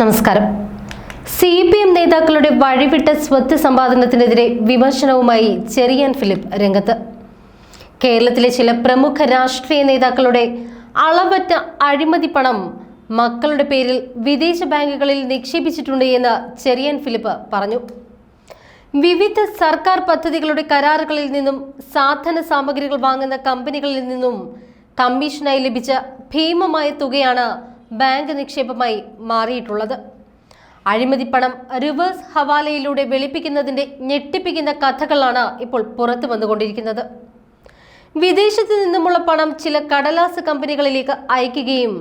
നമസ്കാരം. C P M നേതാക്കളുടെ വഴിവിട്ട സ്വത്ത് സമ്പാദനത്തിനെതിരെ വിമർശനവുമായി ചെറിയാൻ ഫിലിപ്പ് രംഗത്ത്. കേരളത്തിലെ ചില പ്രമുഖ രാഷ്ട്രീയ നേതാക്കളുടെ അളവറ്റ അഴിമതി പണം മക്കളുടെ പേരിൽ വിദേശ ബാങ്കുകളിൽ നിക്ഷേപിച്ചിട്ടുണ്ട് എന്ന് ചെറിയാൻ ഫിലിപ്പ് പറഞ്ഞു. വിവിധ സർക്കാർ പദ്ധതികളുടെ കരാറുകളിൽ നിന്നും സാധന സാമഗ്രികൾ വാങ്ങുന്ന കമ്പനികളിൽ നിന്നും കമ്മീഷനായി ലഭിച്ച ഭീമമായ തുകയാണ് ബാങ്ക് നിക്ഷേപമായി മാറിയിട്ടുള്ളത്. അഴിമതി പണം റിവേഴ്സ് ഹവാലയിലൂടെ വെളുപ്പിക്കുന്നതിന്റെ ഞെട്ടിപ്പിക്കുന്ന കഥകളാണ് ഇപ്പോൾ പുറത്തു വന്നുകൊണ്ടിരിക്കുന്നത്. വിദേശത്ത് നിന്നുമുള്ള പണം ചില കടലാസ് കമ്പനികളിലേക്ക് അയക്കുകയും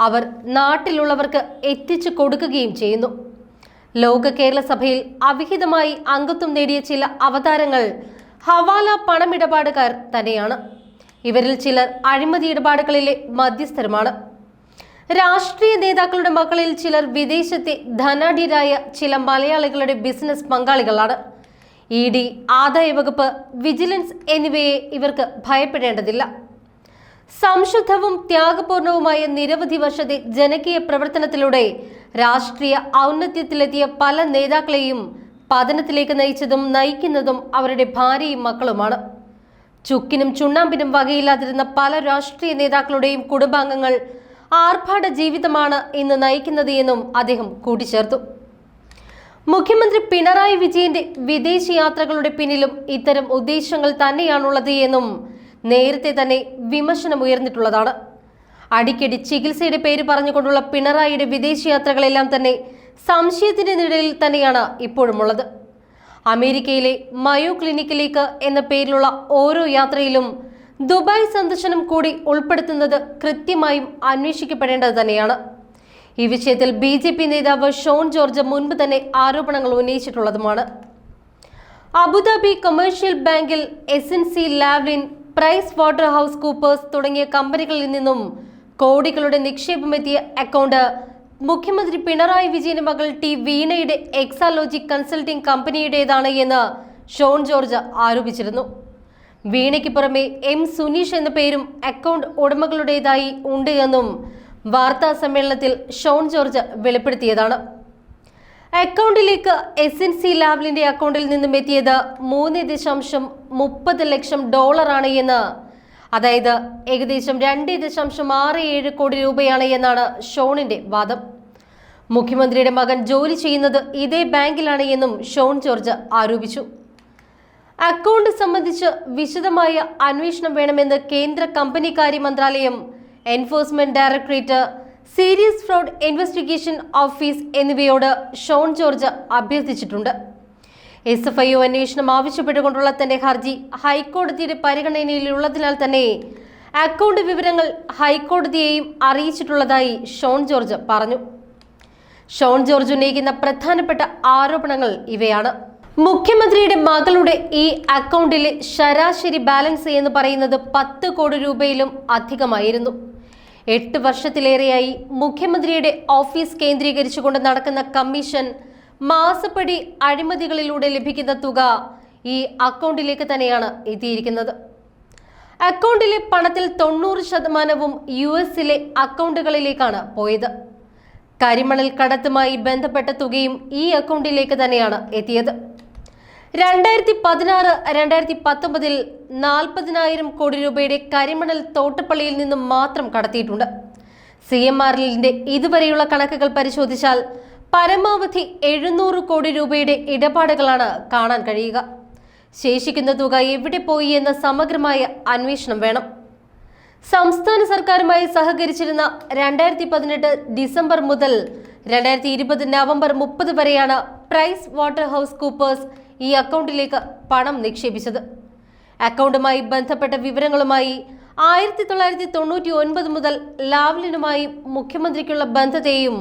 അവർ നാട്ടിലുള്ളവർക്ക് എത്തിച്ചു കൊടുക്കുകയും ചെയ്യുന്നു. ലോക കേരള സഭയിൽ അവിഹിതമായി അംഗത്വം നേടിയ ചില അവതാരങ്ങൾ ഹവാല പണമിടപാടുകാർ തന്നെയാണ്. ഇവരിൽ ചിലർ അഴിമതി ഇടപാടുകളിലെ മധ്യസ്ഥരുമാണ്. രാഷ്ട്രീയ നേതാക്കളുടെ മക്കളിൽ ചിലർ വിദേശത്തെ ധനാഢ്യരായ ചില മലയാളികളുടെ ബിസിനസ് പങ്കാളികളാണ്. ഇ ഡി ആദായ വകുപ്പ് വിജിലൻസ് എന്നിവയെ ഇവർക്ക് ഭയപ്പെടേണ്ടതില്ല. സംശുദ്ധവും ത്യാഗപൂർണവുമായ നിരവധി വർഷത്തെ ജനകീയ പ്രവർത്തനത്തിലൂടെ രാഷ്ട്രീയ ഔന്നത്യത്തിലെത്തിയ പല നേതാക്കളെയും പതനത്തിലേക്ക് നയിച്ചതും നയിക്കുന്നതും അവരുടെ ഭാര്യയും മക്കളുമാണ്. ചുക്കിനും ചുണ്ണാമ്പിനും വകയില്ലാതിരുന്ന പല രാഷ്ട്രീയ നേതാക്കളുടെയും കുടുംബാംഗങ്ങൾ ആർഭാട ജീവിതമാണ് ഇന്ന് നയിക്കുന്നത് എന്നും അദ്ദേഹം കൂട്ടിച്ചേർത്തു. മുഖ്യമന്ത്രി പിണറായി വിജയന്റെ വിദേശ യാത്രകളുടെ പിന്നിലും ഇത്തരം ഉദ്ദേശങ്ങൾ തന്നെയാണുള്ളത് എന്നും നേരത്തെ തന്നെ വിമർശനം ഉയർന്നിട്ടുള്ളതാണ് അടിക്കടി ചികിത്സയുടെ പേര് പറഞ്ഞുകൊണ്ടുള്ള പിണറായിയുടെ വിദേശയാത്രകളെല്ലാം തന്നെ സംശയത്തിന്റെ നിഴലിൽ തന്നെയാണ് ഇപ്പോഴുമുള്ളത്. അമേരിക്കയിലെ മയോ ക്ലിനിക്കിലേക്ക് എന്ന പേരിലുള്ള ഓരോ യാത്രയിലും ദുബായ് സന്ദർശനം കൂടി ഉൾപ്പെടുത്തുന്നത് കൃത്യമായും അന്വേഷിക്കപ്പെടേണ്ടത് തന്നെയാണ്. ഈ വിഷയത്തിൽ ബി ജെ പി നേതാവ് ഷോൺ ജോർജ് മുൻപ് തന്നെ ആരോപണങ്ങൾ ഉന്നയിച്ചിട്ടുള്ളതുമാണ്. അബുദാബി കൊമേഴ്ഷ്യൽ ബാങ്കിൽ S N C Lavalin PricewaterhouseCoopers തുടങ്ങിയ കമ്പനികളിൽ നിന്നും കോടികളുടെ നിക്ഷേപമെത്തിയ അക്കൗണ്ട് മുഖ്യമന്ത്രി പിണറായി വിജയന്റെ മകൾ ടി വീണയുടെ എക്സാലോജി കൺസൾട്ടിംഗ് കമ്പനിയുടേതാണ് എന്ന് ഷോൺ ജോർജ് ആരോപിച്ചിരുന്നു. വീണയ്ക്ക് പുറമെ എം സുനീഷ് എന്ന പേരും അക്കൗണ്ട് ഉടമകളുടേതായി ഉണ്ട് എന്നും വാർത്താ സമ്മേളനത്തിൽ ഷോൺ ജോർജ് വെളിപ്പെടുത്തിയതാണ്. അക്കൗണ്ടിലേക്ക് എസ് എൻ സി ലാവ്ലിന്റെ അക്കൗണ്ടിൽ നിന്നും എത്തിയത് മൂന്ന് ദശാംശം മുപ്പത് ലക്ഷം ഡോളറാണ് എന്ന്. അതായത് ഏകദേശം രണ്ട് ദശാംശം ആറ് ഏഴ് കോടി രൂപയാണ് എന്നാണ് ഷോണിന്റെ വാദം. മുഖ്യമന്ത്രിയുടെ മകൻ ജോലി ചെയ്യുന്നത് ഇതേ ബാങ്കിലാണ് എന്നും ഷോൺ ജോർജ് ആരോപിച്ചു. അക്കൗണ്ട് സംബന്ധിച്ച് വിശദമായ അന്വേഷണം വേണമെന്ന് കേന്ദ്ര കമ്പനികാര്യ മന്ത്രാലയം enforcement directorate serious fraud investigation office എന്നിവയോട് Shone George അഭ്യർത്ഥിച്ചിട്ടുണ്ട്. എസ് എഫ് ഐ ഒ അന്വേഷണം ആവശ്യപ്പെട്ടുകൊണ്ടുള്ള തന്റെ ഹർജി ഹൈക്കോടതിയുടെ പരിഗണനയിലുള്ളതിനാൽ തന്നെ അക്കൗണ്ട് വിവരങ്ങൾ ഹൈക്കോടതിയെയും അറിയിച്ചിട്ടുള്ളതായി ഷോൺ ജോർജ് പറഞ്ഞു. ഷോൺ ജോർജ് ഉന്നയിക്കുന്ന പ്രധാനപ്പെട്ട ആരോപണങ്ങൾ ഇവയാണ്. മുഖ്യമന്ത്രിയുടെ മകളുടെ ഈ അക്കൗണ്ടിലെ ശരാശരി ബാലൻസ് എന്ന് പറയുന്നത് പത്ത് കോടി രൂപയിലും അധികമായിരുന്നു. എട്ട് വർഷത്തിലേറെയായി മുഖ്യമന്ത്രിയുടെ ഓഫീസ് കേന്ദ്രീകരിച്ചുകൊണ്ട് നടക്കുന്ന കമ്മീഷൻ മാസപ്പടി അഴിമതികളിലൂടെ ലഭിക്കുന്ന തുക ഈ അക്കൗണ്ടിലേക്ക് തന്നെയാണ് എത്തിയിരിക്കുന്നത്. അക്കൗണ്ടിലെ പണത്തിൽ തൊണ്ണൂറ് ശതമാനവും യു എസിലെ അക്കൗണ്ടുകളിലേക്കാണ് പോയത്. കരിമണൽ കടത്തുമായി ബന്ധപ്പെട്ട തുകയും ഈ അക്കൗണ്ടിലേക്ക് തന്നെയാണ് എത്തിയത്. രണ്ടായിരത്തി പതിനാറ് രണ്ടായിരത്തി പത്തൊമ്പതിൽ നാൽപ്പതിനായിരം കോടി രൂപയുടെ കരിമണൽ തോട്ടപ്പള്ളിയിൽ നിന്നും മാത്രം കടത്തിയിട്ടുണ്ട്. സി എം ആറിന്റെ ഇതുവരെയുള്ള കണക്കുകൾ പരിശോധിച്ചാൽ പരമാവധി എഴുന്നൂറ് കോടി രൂപയുടെ ഇടപാടുകളാണ് കാണാൻ കഴിയുക. ശേഷിക്കുന്ന തുക എവിടെ പോയി എന്ന സമഗ്രമായ അന്വേഷണം വേണം. സംസ്ഥാന സർക്കാരുമായി സഹകരിച്ചിരുന്ന രണ്ടായിരത്തി പതിനെട്ട് ഡിസംബർ മുതൽ രണ്ടായിരത്തി ഇരുപത് നവംബർ മുപ്പത് വരെയാണ് പ്രൈസ് വാട്ടർ ഹൗസ് കൂപ്പേഴ്സ് ഈ അക്കൗണ്ടിലേക്ക് പണം നിക്ഷേപിച്ചത്. അക്കൗണ്ടുമായി ബന്ധപ്പെട്ട വിവരങ്ങളുമായി ആയിരത്തി തൊള്ളായിരത്തി തൊണ്ണൂറ്റി ഒൻപത് മുതൽ ലാവ്ലിനുമായി മുഖ്യമന്ത്രിക്കുള്ള ബന്ധത്തെയും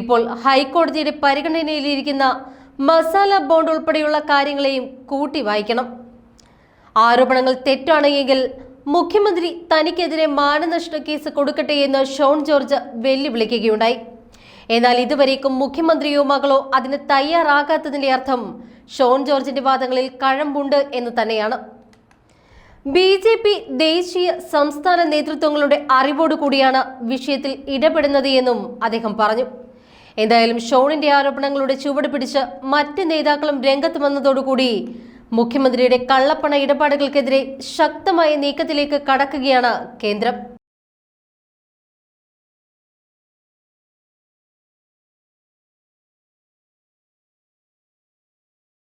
ഇപ്പോൾ ഹൈക്കോടതിയുടെ പരിഗണനയിലിരിക്കുന്ന മസാല ബോണ്ട് ഉൾപ്പെടെയുള്ള കാര്യങ്ങളെയും കൂട്ടി വായിക്കണം. ആരോപണങ്ങൾ തെറ്റാണെങ്കിൽ മുഖ്യമന്ത്രി തനിക്കെതിരെ മാനനഷ്ട കേസ് കൊടുക്കട്ടെ എന്ന് ഷോൺ ജോർജ് വെല്ലുവിളിക്കുകയുണ്ടായി. എന്നാൽ ഇതുവരേക്കും മുഖ്യമന്ത്രിയോ മകളോ അതിന് തയ്യാറാകാത്തതിന്റെ അർത്ഥം ഷോൺ ജോർജിന്റെ വാദങ്ങളിൽ കഴമ്പുണ്ട് എന്ന് തന്നെയാണ്. ബി ജെ പി ദേശീയ സംസ്ഥാന നേതൃത്വങ്ങളുടെ അറിവോടുകൂടിയാണ് വിഷയത്തിൽ ഇടപെടുന്നത് എന്നും അദ്ദേഹം പറഞ്ഞു. എന്തായാലും ഷോണിന്റെ ആരോപണങ്ങളുടെ ചുവട് പിടിച്ച് മറ്റ് നേതാക്കളും രംഗത്ത് വന്നതോടുകൂടി മുഖ്യമന്ത്രിയുടെ കള്ളപ്പണ ഇടപാടുകൾക്കെതിരെ ശക്തമായ നീക്കത്തിലേക്ക് കടക്കുകയാണ് കേന്ദ്രം.